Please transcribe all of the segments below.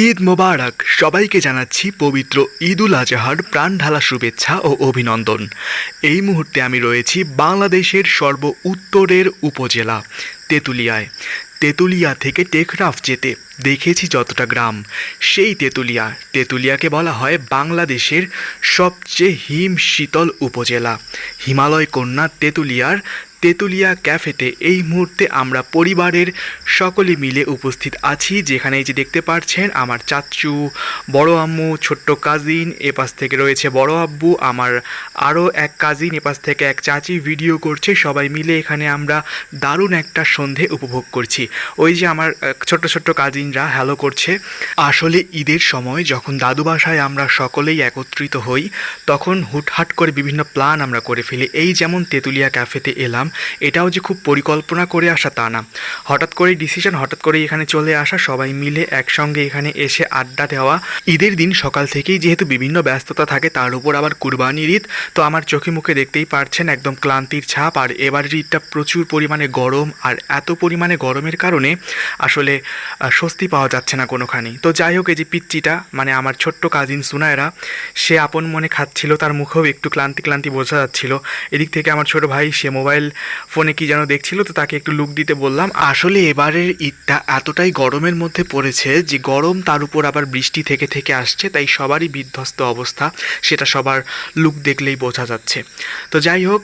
ঈদ মোবারক। সবাইকে জানাচ্ছি পবিত্র ঈদ উল আজহার প্রাণ ঢালা শুভেচ্ছা ও অভিনন্দন। এই মুহূর্তে আমি রয়েছি বাংলাদেশের সর্ব উত্তরের উপজেলা, তেঁতুলিয়ায়। তেঁতুলিয়া থেকে টেকরাফ যেতে দেখেছি যতটা গ্রাম। সেই তেঁতুলিয়া, তেঁতুলিয়াকে বলা হয় বাংলাদেশের সবচেয়ে হিম শীতল উপজেলা। হিমালয় কন্যা তেঁতুলিয়ার তেঁতুলিয়া ক্যাফেতে এই মুহূর্তে আমরা পরিবারের সকলে মিলে উপস্থিত আছি। যেখানে এই যে দেখতে পাচ্ছেন আমার চাচু, বড় আম্মু, ছোট্ট কাজিন এপাশ থেকে রয়েছে বড় আব্বু, আমার আরও এক কাজিন এপাশ থেকে এক চাচি ভিডিও করছে। সবাই মিলে এখানে আমরা দারুণ একটা সন্ধে উপভোগ করছি। ওই যে আমার ছোট্ট ছোট্ট কাজিনরা হ্যালো করছে। আসলে ঈদের সময় যখন দাদু বাসায় আমরা সকলেই একত্রিত হই, তখন হুটহাট করে বিভিন্ন প্ল্যান আমরা করে ফেলি। এই যেমন তেঁতুলিয়া ক্যাফেতে এলাম এটাও যে খুব পরিকল্পনা করে আসা তা না। হঠাৎ করে ডিসিশন হঠাৎ করেই এখানে চলে আসা, সবাই মিলে একসঙ্গে এখানে এসে আড্ডা দেওয়া। ঈদের দিন সকাল থেকেই যেহেতু বিভিন্ন ব্যস্ততা থাকে, তার উপর আবার কুরবানির ঈদ। তো আমার চোখে মুখে দেখতেই পারছেন একদম ক্লান্তির ছাপ। আর এবারের ঈদটা প্রচুর পরিমাণে গরম আর এত পরিমাণে গরমের কারণে আসলে স্বস্তি পাওয়া যাচ্ছে না কোনোখানেই তো যাই হোক, এই যে পিচ্চিটা মানে আমার ছোট্ট কাজিন সুনায়রা, সে আপন মনে খাচ্ছিল, তার মুখেও একটু ক্লান্তি ক্লান্তি বোঝা যাচ্ছিল। এদিক থেকে আমার ছোট ভাই, সে মোবাইল ফোনে কি যেন দেখছিল, তো তাকে একটু লুক দিতে বললাম। আসলে এবারের ঈদটা এতটাই গরমের মধ্যে পড়েছে যে গরম তার উপর আবার বৃষ্টি থেকে থেকে আসছে, তাই সবারই বিধ্বস্ত অবস্থা, সেটা সবার লুক দেখলেই বোঝা যাচ্ছে। তো যাই হোক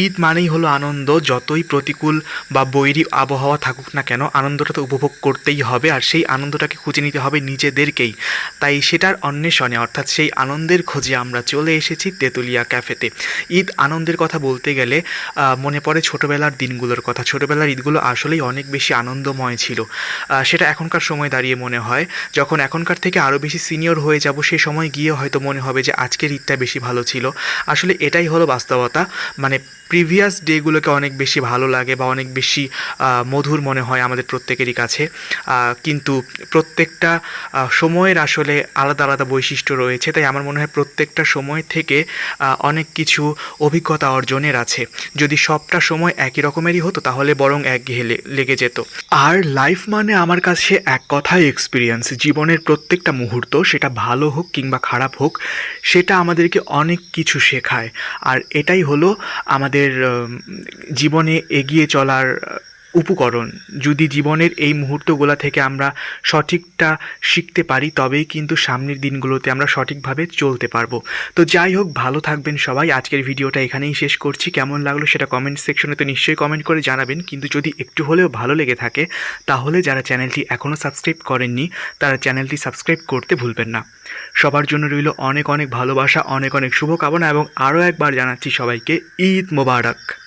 ঈদ মানেই হলো আনন্দ, যতই প্রতিকূল বা বৈরী আবহাওয়া থাকুক না কেন, আনন্দটা তো উপভোগ করতেই হবে, আর সেই আনন্দটাকে খুঁজে নিতে হবে নিজেদেরকেই। তাই সেটার অন্বেষণে, অর্থাৎ সেই আনন্দের খোঁজে আমরা চলে এসেছি তেঁতুলিয়া ক্যাফেতে। ঈদ আনন্দের কথা বলতে গেলে মনে পড়ে ছোটোবেলার দিনগুলোর কথা। ছোটোবেলার ঈদগুলো আসলেই অনেক বেশি আনন্দময় ছিল। সেটা এখনকার সময় দাঁড়িয়ে মনে হয়। যখন এখনকার থেকে আরও বেশি সিনিয়র হয়ে যাব সেই সময় গিয়ে হয়তো মনে হবে যে আজকের ঈদটা বেশি ভালো ছিল। আসলে এটাই হলো বাস্তবতা। মানে প্রিভিয়াস ডেগুলোকে অনেক বেশি ভালো লাগে বা অনেক বেশি মধুর মনে হয় আমাদের প্রত্যেকেরই কাছে। কিন্তু প্রত্যেকটা সময়ের আসলে আলাদা আলাদা বৈশিষ্ট্য রয়েছে। তাই আমার মনে হয় প্রত্যেকটা সময় থেকে অনেক কিছু অভিজ্ঞতা অর্জনের আছে। যদি সবটা সময় একই রকমেরই হতো, তাহলে বরং একঘেয়ে লেগে যেত। আর লাইফ মানে আমার কাছে এক কথাই এক্সপিরিয়েন্স। জীবনের প্রত্যেকটা মুহূর্ত, সেটা ভালো হোক কিংবা খারাপ হোক, সেটা আমাদেরকে অনেক কিছু শেখায়। আর এটাই হলো আমাদের জীবনে এগিয়ে চলার উপকরণ। যদি জীবনের এই মুহূর্তগুলো থেকে আমরা সঠিকটা শিখতে পারি, তবেই কিন্তু সামনের দিনগুলোতে আমরা সঠিকভাবে চলতে পারব। তো যাই হোক, ভালো থাকবেন সবাই। আজকের ভিডিওটা এখানেই শেষ করছি। কেমন লাগল সেটা কমেন্ট সেকশনে তো নিশ্চয়ই কমেন্ট করে জানাবেন। কিন্তু যদি একটু হলেও ভালো লেগে থাকে, তাহলে যারা চ্যানেলটি এখনও সাবস্ক্রাইব করেননি, তারা চ্যানেলটি সাবস্ক্রাইব করতে ভুলবেন না। সবার জন্য রইল অনেক অনেক ভালোবাসা, অনেক অনেক শুভকামনা এবং আরও একবার জানাচ্ছি সবাইকে ঈদ মোবারক।